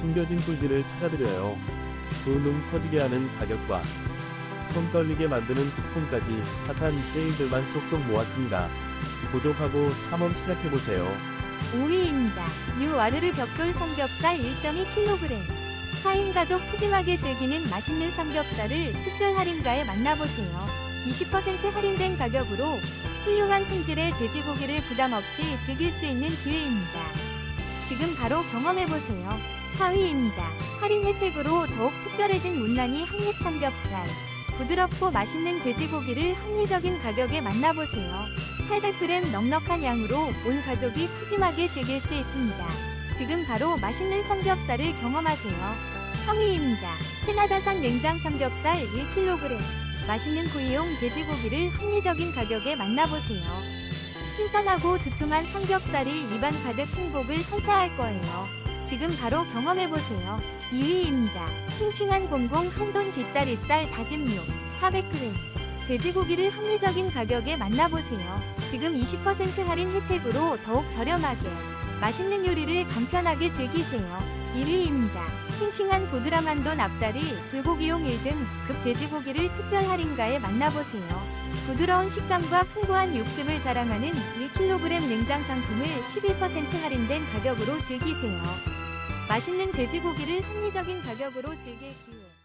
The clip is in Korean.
숨겨진 꿀들을 찾아드려요. 두눈 커지게 하는 가격과 손 떨리게 만드는 쿠폰까지 핫한 세일들만 쏙쏙 모았습니다. 구독하고 탐험 시작해보세요. 5위입니다. 뉴 와르르 벽돌 삼겹살 1.2kg. 4인 가족 푸짐하게 즐기는 맛있는 삼겹살을 특별 할인가에 만나보세요. 20% 할인된 가격으로 훌륭한 품질의 돼지고기를 부담 없이 즐길 수 있는 기회입니다. 지금 바로 경험해보세요. 4위입니다. 할인 혜택으로 더욱 특별해진 문난이 한입 삼겹살. 부드럽고 맛있는 돼지고기를 합리적인 가격에 만나보세요. 800g 넉넉한 양으로 온 가족이 푸짐하게 즐길 수 있습니다. 지금 바로 맛있는 삼겹살을 경험하세요. 3위입니다. 캐나다산 냉장 삼겹살 1kg. 맛있는 구이용 돼지고기를 합리적인 가격에 만나보세요. 신선하고 두툼한 삼겹살이 입안 가득 행복을 선사할 거예요. 지금 바로 경험해보세요. 2위입니다. 싱싱한 공공 한돈 뒷다리살 다짐육 400g. 돼지고기를 합리적인 가격에 만나보세요. 지금 20% 할인 혜택으로 더욱 저렴하게 맛있는 요리를 간편하게 즐기세요. 1위입니다. 싱싱한 보드라만돈 앞다리 불고기용 1등 급 돼지고기를 특별 할인가에 만나보세요. 부드러운 식감과 풍부한 육즙을 자랑하는 1kg 냉장 상품을 11% 할인된 가격으로 즐기세요. 맛있는 돼지고기를 합리적인 가격으로 즐길 기회